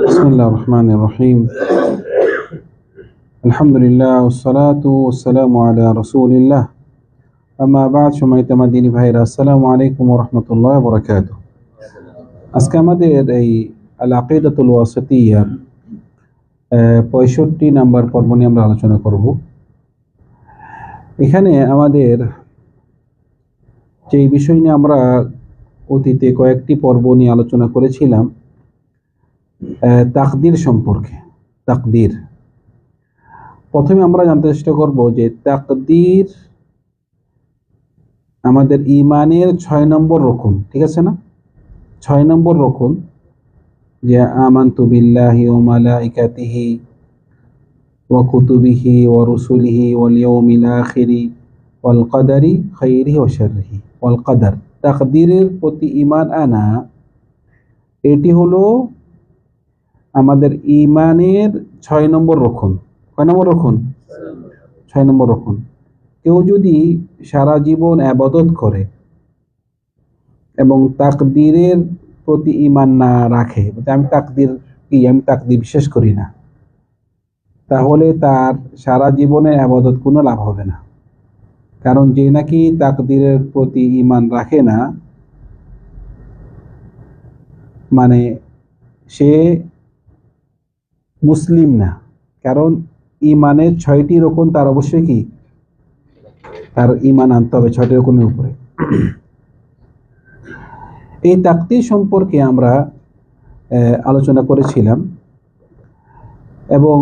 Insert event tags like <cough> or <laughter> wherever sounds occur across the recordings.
بسم الله الرحمن الرحيم الحمد لله والصلاة والسلام على رسول الله أما بعد সম্মানিত মাদিনী ভাইরা আসসালামু আলাইকুম ওয়া রাহমাতুল্লাহি ওয়া বারাকাতুহু আজকে আমাদের এই আল আকিদাতুল ওয়াসিতিয়ার পঁয়ষট্টি নাম্বার পর্ব নিয়ে আমরা আলোচনা করব এখানে আমাদের যে বিষয় নিয়ে আমরা অতীতে কয়েকটি পর্ব নিয়ে আলোচনা করেছিলাম আহ, তাকদির সম্পর্কে, তাকদির। প্রথমে আমরা জানতে চেষ্টা করব যে তাকদির আমাদের ইমানের ছয় নম্বর রকম ঠিক আছে না? ছয় নম্বর রকম যে আমান্তু বিল্লাহি মালাইকাতিহি ওয়া কুতুবিহি ওয়া রুসুলিহি ওয়াল ইয়াউমিল আখিরি ওয়াল শাররিহি ওয়াল কদার। তাকদীরের প্রতি ইমান আনা, এটি হলো আমাদের ইমানের ছয় নম্বর রক্ষণ। কয় নম্বর রক্ষণ? ছয় নম্বর রক্ষণ। কেউ যদি সারা জীবন আবাদত করে এবং তাকদীরের প্রতি ঈমান না রাখে আমি তাকদীর কি, আমি তাকদীর বিশ্বাস করি না, তাহলে তার সারা জীবনে আবাদত কোনো লাভ হবে না। কারণ যে নাকি তাকদীরের প্রতি ঈমান রাখে না মানে সে মুসলিম না। কারণ ইমানের ছয়টি রকম, তার অবশ্যই কি? তার ইমান আনতে হবে ছয়টি রকমের উপরে। এই তাকতির সম্পর্কে আমরা আলোচনা করেছিলাম। এবং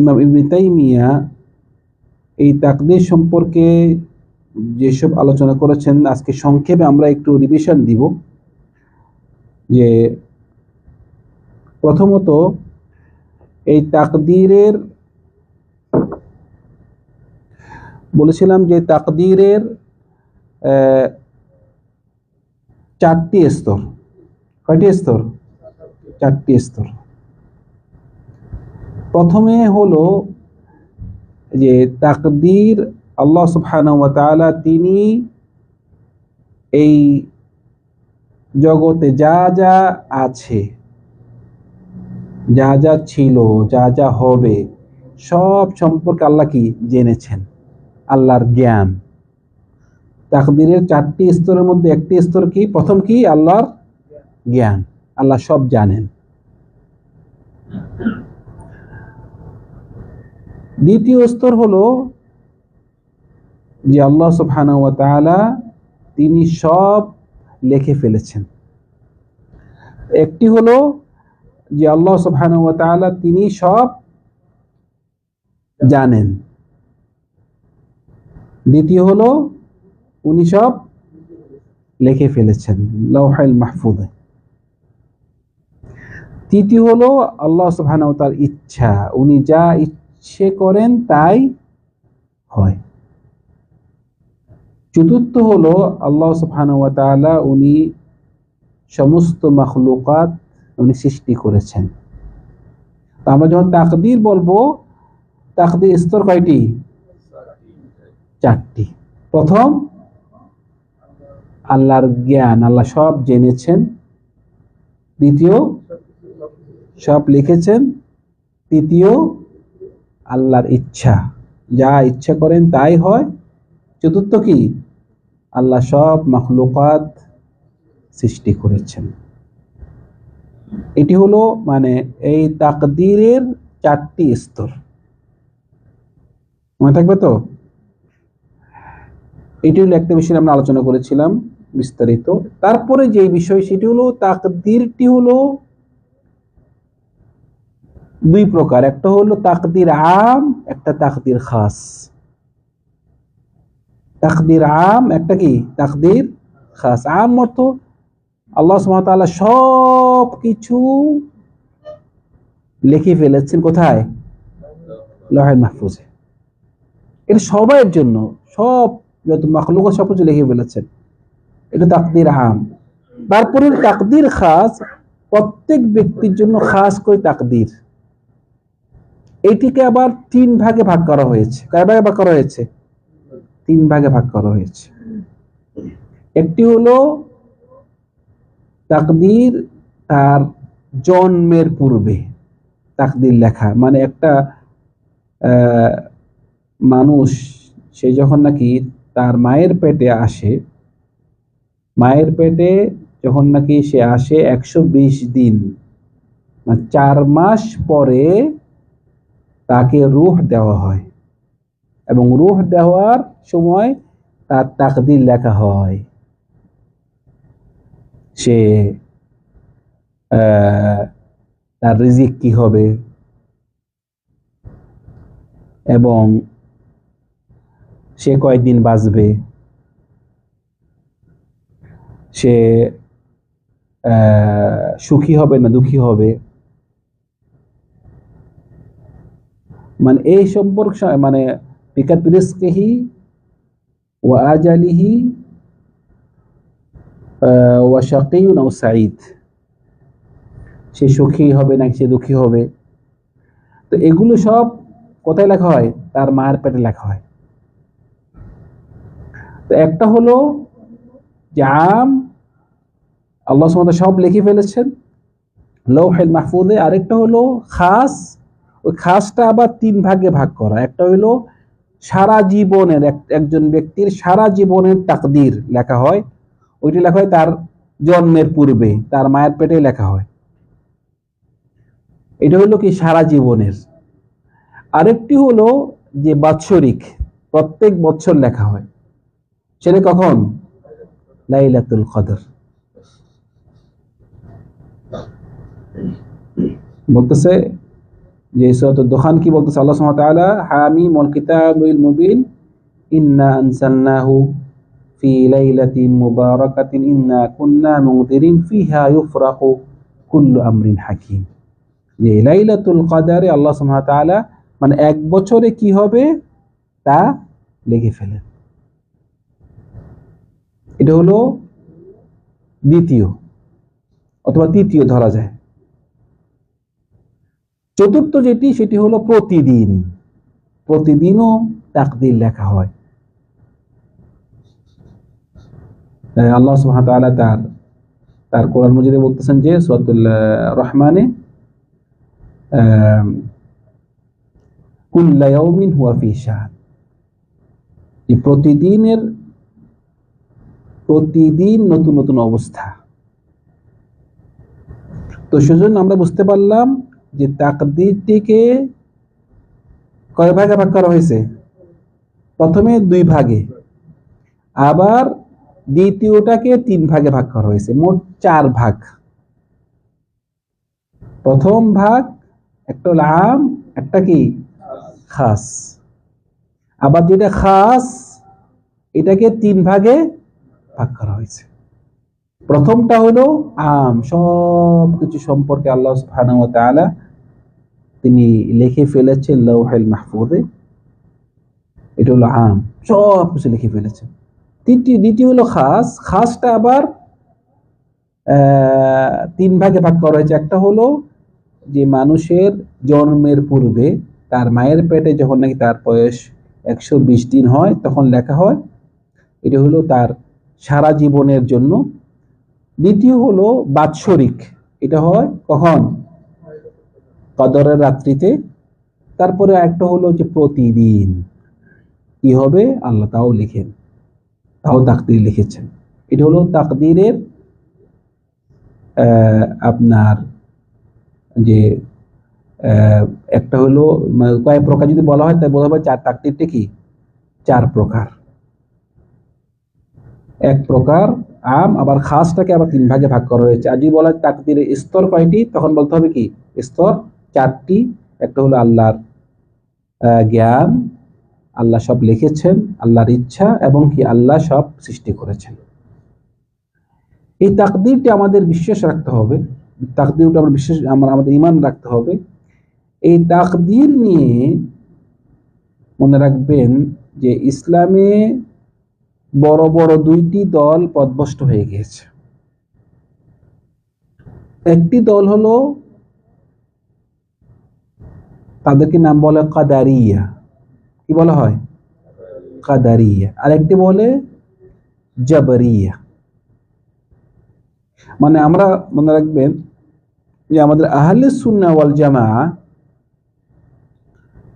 ইমাম ইবনে তাইমিয়া এই তাকদির সম্পর্কে যেসব আলোচনা করেছেন, আজকে সংক্ষেপে আমরা একটু রিভিশন দিব। যে প্রথমত, এই তাকদীরের বলেছিলাম যে তাকদীরের চারটি স্তর। কয়টি স্তর? চারটি স্তর। প্রথমে হলো যে তাকদীর আল্লাহ তাআলা তিনি এই জগতে যা যা আছে যা যা ছিল, যা যা হবে, সব সম্পর্কে আল্লাহ কি জেনেছেন? আল্লাহর জ্ঞান। তাকদিরের চারটি স্তরের মধ্যে একটি স্তর কি? প্রথম কি? আল্লাহর জ্ঞান। আল্লাহ সব জানেন। দ্বিতীয় স্তর হলো যে আল্লাহ তাআলা তিনি সব লিখে ফেলেছেন। একটি হলো যে আল্লাহ তাআলা তিনি সব জানেন। দ্বিতীয় হলো, উনি সব লিখে ফেলেছেন, লৌহাইল মাহফুজে তৃতীয় হলো, আল্লাহ সুবহানাহু তাআলার ইচ্ছা, উনি যা ইচ্ছে করেন তাই হয়। চতুর্থ হলো, আল্লাহ সুবহানাহু ওয়া তাআলা উনি সমস্ত মাখলুকাত উনি সৃষ্টি করেছেন। আমরা যখন তাকদীর বলব, তাকদীর স্তর কয়টি? চারটি। প্রথম, আল্লাহর জ্ঞান, আল্লাহ সব জেনেছেন। দ্বিতীয়, সব লিখেছেন। তৃতীয়, আল্লাহর ইচ্ছা। যা ইচ্ছা করেন তাই হয়। চতুর্থ কি? আল্লাহ সব মখলুকাত সৃষ্টি করেছেন। এটি হলো মানে এই তাকদীরের চারটি স্তর। মনে থাকবে তো? এটি হলো একটা বিষয় আমরা আলোচনা করেছিলাম বিস্তারিত। তারপরে যে বিষয়, সেটি হলো তাকদীরটি হলো দুই প্রকার। একটা হলো তাকদির আম, একটা তাকদির খাস। তাকদির আম একটা কি? তাকদির খাস। আম অর্থ আল্লাহ তাআলা সব কিছু লিখে ফেলেছেন কোথায়? লহের মাহফুজে। এটা সবাইয়ের জন্য, সব যত মাখলুক সব কিছু লিখে ফেলেছেন। এটা তাকদির আম তারপরে তাকদির খাস, প্রত্যেক ব্যক্তির জন্য খাস করে তাকদির। এটিকে আবার তিন ভাগে ভাগ করা হয়েছে। কয় ভাগে ভাগ করা হয়েছে? তিন ভাগে ভাগ করা হয়েছে। একটি হলো তাকদীর তার জন্মের পূর্বে তাকদির লেখা। মানে একটা মানুষ, সে যখন নাকি তার মায়ের পেটে আসে, মায়ের পেটে যখন নাকি সে আসে একশো বিশ দিন মানে চার মাস পরে তাকে রুহ দেওয়া হয়। এবং রুহ দেওয়ার সময় তার তাকদির লেখা হয়। সে তার রিজিক কি হবে? এবং সে কয়দিন বাঁচবে? সে সুখী হবে না দুঃখী হবে? মানে এই সম্পর্ক মানে পিকাত রিস্কিহি ও আজালিহি ও শাকিউন ও সাঈদ। সে সুখী হবে নাকি সে দুঃখী হবে? তো এগুলো সব কোথায় লেখা হয়? তার মায়ের পেটে লেখা হয়। তো একটা হলো যে আম, আল্লাহ সুবহানাহু সব লিখে ফেলেছেন লৌহেল মাহফুজে। আরেকটা হলো খাস, ওই খাসটা আবার তিন ভাগে ভাগ করা। একটা হলো সারা জীবনের, এক- একজন ব্যক্তির সারা জীবনের তাকদির লেখা হয়। ওইটি লেখা হয় তার জন্মের পূর্বে, তার মায়ের পেটে লেখা হয়। এটা হলো কি সারা জীবনের। আরেকটি হলো যে বাৎসরিক, প্রত্যেক বছর লেখা হয়। সেটা কখন? লাইলাতুল কদর। বলতেছে যে সূরাতুদ দোকান কি বলতেছে? আল্লাহ তাআলা হামিম ওয়াল কিতাবুল মুবিন, ইন্না আনসালনাহু মুবারাকাতিন, ইন্না কুন্না মুনদিরিন ফিহা ইউফরাকু কুল্লু আমরিন হাকিম। যে লাইলাতুল কদরে আল্লাহ সুবহানাহু ওয়া তাআলা মানে এক বছরে কি হবে? তা লিখে ফেলেন। এটা হলো দ্বিতীয়, অথবা তৃতীয় ধরা যায়। চতুর্থ যেটি, সেটি হলো প্রতিদিন। প্রতিদিনও তাকদির লেখা হয় তাই আল্লাহ তার তার কোরআন মজিদে বলতেছেন যে রহমানে প্রতিদিনের, প্রতিদিন নতুন নতুন অবস্থা। তো সেজন্য আমরা বুঝতে পারলাম যে তাকদিরটিকে কয় ভাগে ভাগ করা হয়েছে? প্রথমে দুই ভাগে। আবার দ্বিতীয়টাকে তিন ভাগে ভাগ করা হয়েছে, মোট চার ভাগ। প্রথম ভাগ একটা হলো আম, একটা কি? খাস। আবার যেটা খাস, এটাকে তিন ভাগে ভাগ করা হয়েছে। প্রথমটা হলো আম সব কিছু সম্পর্কে আল্লাহ সুবহানাহু ওয়া তিনি লিখে ফেলেছেন, লৌহেল মাহফুজে এটা হলো আম সব কিছু লিখে ফেলেছেন। তৃতীয় দ্বিতীয় হলো খাস। খাসটা আবার তিন ভাগে ভাগ করা হয়েছে। একটা হলো যে মানুষের জন্মের পূর্বে তার মায়ের পেটে যখন নাকি তার বয়স একশো বিশ দিন হয়, তখন লেখা হয়, এটা হলো তার সারা জীবনের জন্য। দ্বিতীয় হলো বাৎসরিক, এটা হয় কখন? কদরের রাত্রিতে। তারপরে একটা হলো যে প্রতিদিন। কি হবে? আল্লাহ তাও লিখেন। তাও তাকদির লিখেছেন। এটা হলো তাকদিরের আপনার যে একটা হলো মানে কয় প্রকার যদি বলা হয় তাই বলা হবে চার তাকদিরটা কি? চার প্রকার। এক প্রকার আম, আবার খাসটাকে আবার তিন ভাগে ভাগ করা হয়েছে। আর যদি বলা হয় তাকদিরের স্তর কয়টি, তখন বলতে হবে কি? স্তর চারটি, একটা হলো আল্লাহর জ্ঞান আল্লাহ সব লিখেছেন, আল্লাহর ইচ্ছা এবং কি আল্লাহ সব সৃষ্টি করেছেন। এই তাকদিরটি আমাদের বিশ্বাস রাখতে হবে। তাকদিরটা আমরা বিশ্বাস, আমরা আমাদের ইমান রাখতে হবে। এই তাকদির নিয়ে মনে রাখবেন যে ইসলামে বড় বড় দুইটি দল পদভস্ত হয়ে গিয়েছে। একটি দল হলো তাদেরকে নাম বলে কাদারিয়া। কি বলা হয়? কাদারিয়া। আর একটি বলে জাবরিয়া। মানে আমরা মনে রাখবেন যে আমাদের আহলে সুন্না ওয়াল জামা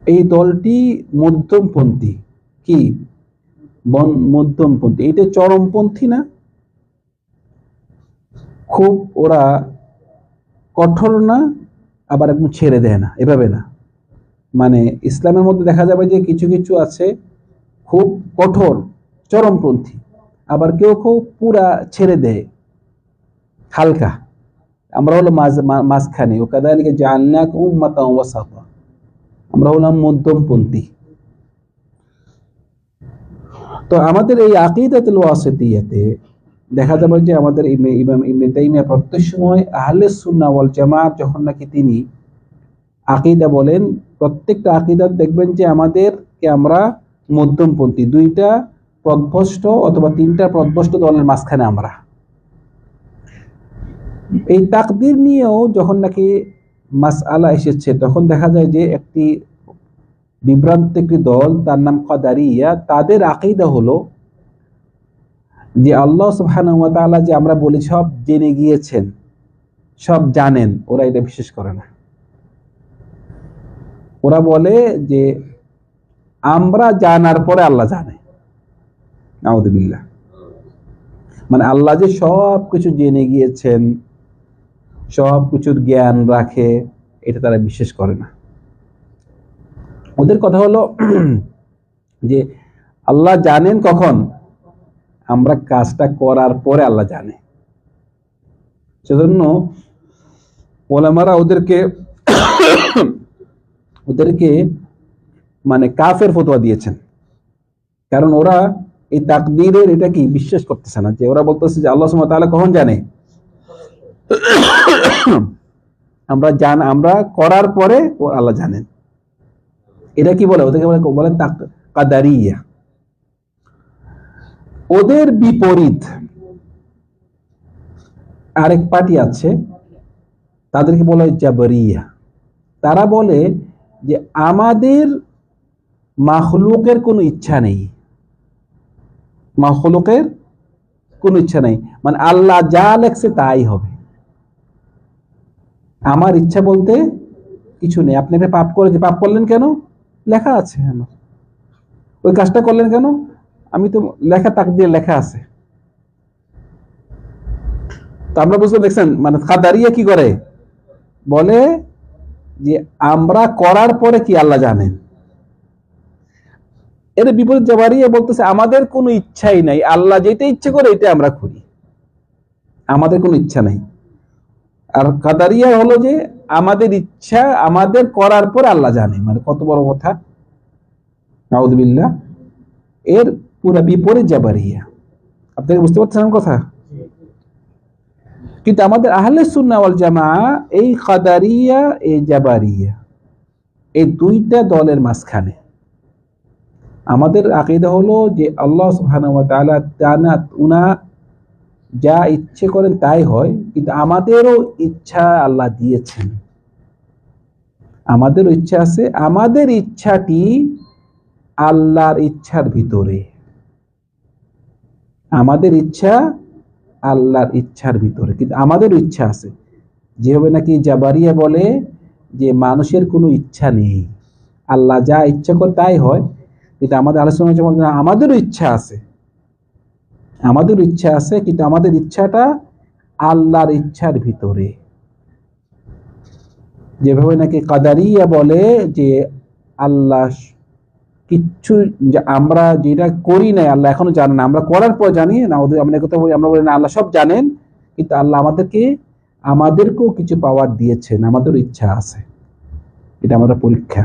এই দলটি মধ্যমপন্থী। কি? মধ্যমপন্থী। এটা চরমপন্থী না? খুব ওরা কঠোর না, আবার একদম ছেড়ে দেয় না। এভাবে না। মানে ইসলামের মধ্যে দেখা যাবে যে কিছু কিছু আছে খুব কঠোর, চরমপন্থী। আবার কেউ কেউ পুরা ছেড়ে দেয়। হালকা। আমরা হলো মাঝ- মাঝখানে। ও কাদালিকে জান্নাক উম্মাতা ওয়াসাতা। আমরা হলাম মধ্যমপন্থী। তো আমাদের এই আকিদাতুল ওয়াসিতিয়াতে দেখা যাবে যে আমাদের ইমে- ইমাম ইবনে তাইমিয়া প্রত্যেক সময় আহলে সুন্নাহ ওয়াল জামাত যখন নাকি তিনি আকিদা বলেন, প্রত্যেকটা আকিদা দেখবেন যে আমাদেরকে আমরা মধ্যমপন্থী, দুইটা প্রদভষ্ট অথবা তিনটা প্রদভষ্ট দলের মাঝখানে আমরা। এই তাকদির নিয়েও যখন নাকি মাস আলা এসেছে, তখন দেখা যায় যে একটি বিভ্রান্ত একটি দল, তার নাম কদারিয়া, তাদের আকিদা হলো যে আল্লাহ তাআলা যে আমরা বলি সব জেনে গিয়েছেন, সব জানেন, ওরা এটা বিশেষ করে না। ওরা বলে যে, আমরা জানার পরে আল্লাহ জানে। নাউদুবিল্লাহ মানে আল্লাহ যে সব কিছু জেনে গিয়েছেন সব কিছুর জ্ঞান রাখে, এটা তারা বিশ্বাস করে না। ওদের কথা হলো <clears throat> যে, আল্লাহ জানেন কখন? আমরা কাজটা করার পরে আল্লাহ জানে। সেজন্য ওলামারা ওদেরকে <clears throat> ওদেরকে মানে কাফের ফতোয়া দিয়েছেন। কারণ ওরা এই তাকদীরের এটা কি বিশ্বাস করতেছে না, যে ওরা বলতেছে যে আল্লাহ ওয়া তাআলা কখন জানে? আমরা জান, আমরা করার পরে ও আল্লাহ জানেন। এটা কি বলে? ওদেরকে বলে বলে কাদারিয়া। ওদের বিপরীত আরেক পার্টি আছে, তাদেরকে বলা জাবরিয়া। তারা বলে যে আমাদের মাখলুকের কোনো ইচ্ছা নেই। মাখলুকের কোনো ইচ্ছা নেই। মানে আল্লাহ যা লেখছে তাই হবে। আমার ইচ্ছা বলতে কিছু নেই। আপনি পাপ করে যে পাপ করলেন কেন? লেখা আছে আমার। ওই কাজটা করলেন কেন? আমি তো লেখা তাক দিয়ে লেখা আছে। তো আমরা বুঝতে দেখছেন মানে খাদারিয়া কি করে? বলে যে আমরা করার পরে কি আল্লাহ জানেন এর বিপরীত জবারিয়া বলতেছে, আমাদের কোনো ইচ্ছাই নাই। আল্লাহ যেটা ইচ্ছে করে এটা আমরা করি। আমাদের কোনো ইচ্ছা নাই। আর কাদারিয়া হলো যে, আমাদের ইচ্ছা, আমাদের করার পর আল্লাহ জানে। মানে কত বড় কথা। নাউদুবিল্লাহ এর পুরা বিপরীত জাবারিয়া। আপনাকে বুঝতে পারছেন কথা? কিন্তু আমাদের আহলে সুন্নাহ ওয়াল জামা, এই কাদারিয়া, এই জাবারিয়া, এই দুইটা দলের মাঝখানে। আমাদের আকিদা হলো যে আল্লাহ ওয়া উনা যা ইচ্ছে করেন তাই হয়, কিন্তু আমাদেরও ইচ্ছা আল্লাহ দিয়েছেন। আমাদেরও ইচ্ছা আছে, আমাদের ইচ্ছাটি আল্লাহর ইচ্ছার ভিতরে। আমাদের ইচ্ছা আল্লাহর ইচ্ছার ভিতরে। কিন্তু আমাদেরও ইচ্ছা আছে। যেভাবে নাকি জাবারিয়া বলে যে, মানুষের কোনো ইচ্ছা নেই। আল্লাহ যা ইচ্ছা করে তাই হয়। কিন্তু আমাদের আলোচনা যেমন আমাদেরও ইচ্ছা আছে। আমাদের ইচ্ছা আছে, কিন্তু আমাদের ইচ্ছাটা আল্লাহর ইচ্ছার ভিতরে। যেভাবে নাকি কাদারিয়া বলে যে, আল্লাহ কিচ্ছু আমরা যেটা করি না আল্লাহ এখনও জানে না। আমরা করার পর জানি না, ওদের আমরা কথা বলি, আমরা বলি, না, আল্লাহ সব জানেন, কিন্তু আল্লাহ আমাদেরকে, আমাদেরকেও কিছু পাওয়ার দিয়েছেন, আমাদেরও ইচ্ছা আছে। এটা আমাদের পরীক্ষা।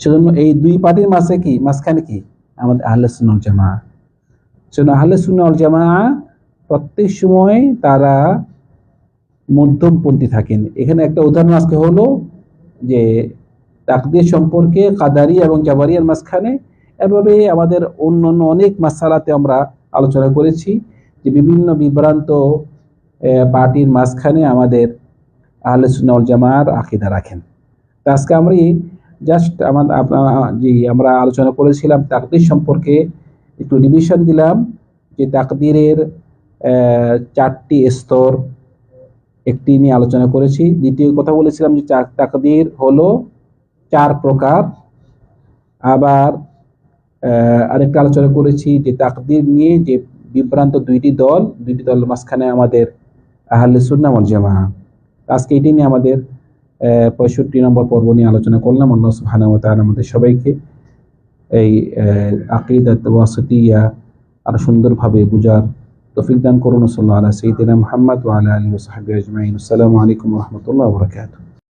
সেজন্য এই দুই পার্টির মাঝে কি, মাঝখানে কি? আমাদের আহলে সুন্নাল জামা সেজন্য আহলে সুন্নাল জামা প্রত্যেক সময় তারা মধ্যমপন্থী থাকেন। এখানে একটা উদাহরণ আজকে হলো যে তাকদির সম্পর্কে কাদারি এবং জাবারিয়ার মাঝখানে, এভাবে আমাদের অন্য অন্য অনেক মাসালাতে আমরা আলোচনা করেছি যে বিভিন্ন বিভ্রান্ত পার্টির মাঝখানে আমাদের আহলে জামার আকিদা রাখেন। তো আজকে আমরা জাস্ট আমাদের জি, আমরা আলোচনা করেছিলাম তাকদির সম্পর্কে, একটু রিভিশন দিলাম যে তাকদিরের চারটি স্তর একটি নিয়ে আলোচনা করেছি। দ্বিতীয় কথা বলেছিলাম যে তাকদির হলো চার প্রকার। আবার আরেকটা আলোচনা করেছি যে তাকদির নিয়ে যে বিভ্রান্ত দুইটি দল দুইটি দল মাঝখানে আমাদের আহলে সুন্নাহ ওয়াল জামা আজকে এটি নিয়ে আমাদের পঁয়ষট্টি নম্বর পর্ব নিয়ে আলোচনা করলাম। সুবহানাহু ওয়া আমাদের সবাইকে এই আকিদাত ওয়াসিতিয়া আরও সুন্দরভাবে বুঝার তৌফিক দান করুন। সাল্লাল্লাহু আলা সাইয়্যিদিনা মুহাম্মদ ওয়া আলা ওয়া আজমাইন। আসসালামু আলাইকুম রাহমাতুল্লাহি ওয়া বারাকাতুহু।